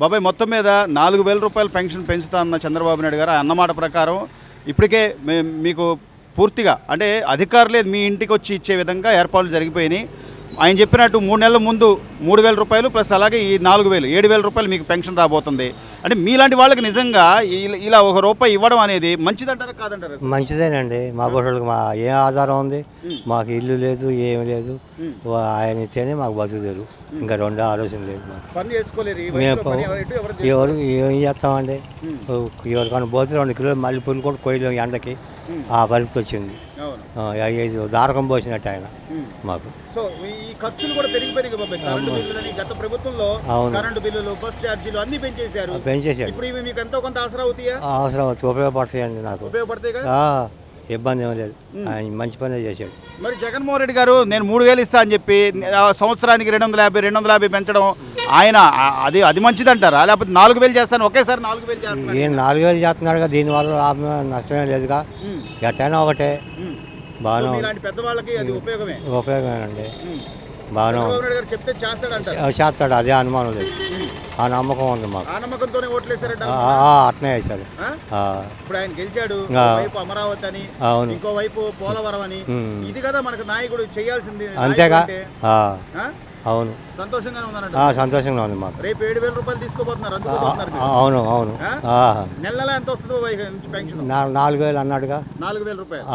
బాబాయ్ మొత్తం మీద నాలుగు వేల రూపాయల పెన్షన్ పెంచుతా అన్న చంద్రబాబు నాయుడు గారు అన్నమాట ప్రకారం ఇప్పటికే మే మీకు పూర్తిగా అంటే అధికారులే మీ ఇంటికి వచ్చి ఇచ్చే విధంగా ఏర్పాట్లు జరిగిపోయినాయి. ఆయన చెప్పినట్టు మూడు నెలల ముందు మూడు వేల రూపాయలు ప్లస్ అలాగే ఈ నాలుగు వేలు ఏడు వేల రూపాయలు మీకు పెన్షన్ రాబోతుంది. అంటే మీలాంటి వాళ్ళకి నిజంగా ఇలా- ఒక రూపాయి ఇవ్వడం అనేది మంచిదంటారా కాదంటారా? మంచిదేనండి. మా బొట్టలకు మా ఏం ఆధారం ఉంది. మాకు ఇల్లు లేదు ఏమి లేదు. ఆయన ఇస్తేనే మాకు బతుకుతారు ఇంకా రెండు ఆలోచన లేదు ఎవరు- ఏం చేస్తామండి. ఎవరికైనా పోతే రెండు కిలోలు మళ్ళీ పుల్లు కూడా కొయ్యలేం ఎండకి. ఆ పరిస్థితి వచ్చింది. ఐదు దారకం పోసినట్టు ఆయన. మాకు. సో ఈ ఖర్చులు కూడా కదా బాబాయ్ కరెంటు బిల్లులని గత ప్రభుత్వంలో. కరెంటు బిల్లులు బస్ ఛార్జీలు అన్ని పెంచేశారు. పెంచేసాడు ఇప్పుడు ఇవి మీకు ఎంతో కొంత ఆసరా అవుతాయా? అవసరం వచ్చి ఉపయోగపడతాయండి నాకు. ఉపయోగపడతాయి కదా? ఇబ్బంది ఏం లేదు. ఆయన మంచి పనే చేశాడు. మరి జగన్మోహన్ రెడ్డి గారు నేను మూడు వేలు ఇస్తా అని చెప్పి సంవత్సరానికి రెండు వందల యాభై రెండు వందల యాభై పెంచడం ఆయన అది అది మంచిదంటారా? లేకపోతే నాలుగు వేలు చేస్తాను ఒకేసారి నాలుగు వేలు చేస్తాను ఏం నాలుగు వేలు చేస్తున్నాడుగా దీనివల్ల లాభం నష్టమే లేదుగా. ఎట్టైనా ఒకటే. బాగానే. మీలాంటి పెద్దవాళ్ళకి అది ఉపయోగమే. ఉపయోగమేనండి. బాగానే గారు చెప్తే చేస్తాడంటారు. చేస్తాడు. అదే అనుమానం లేదు. ఆ నమ్మకం ఉంది మాకు. ఆ నమ్మకంతోనే ఆ, అట్నే వేశాడు. ఇప్పుడు ఆయన గెలిచాడు. వైపు అమరావతి అని అవును. ఇంకో వైపు పోలవరం అని. ఇది కదా మనకు నాయకుడు చేయాల్సింది. అంతేగా? అవును. సంతోషంగానే ఉందన్నట్టు ఆ, సంతోషంగా ఉంది మాకు. రేపు ఏడు వేల రూపాయలు తీసుకోబోతున్నారు అందుకోబోతున్నారు అవును అవును. ఆ? నెల నెల ఎంత వస్తుందో నుంచి పెన్షన్? నాలుగు వేలు అన్నాడుగా. నాలుగు వేల రూపాయలు.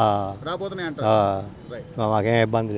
రాబోతున్నాయి అంటారు ఆ, రైట్ మాకేం ఇబ్బంది లేదు.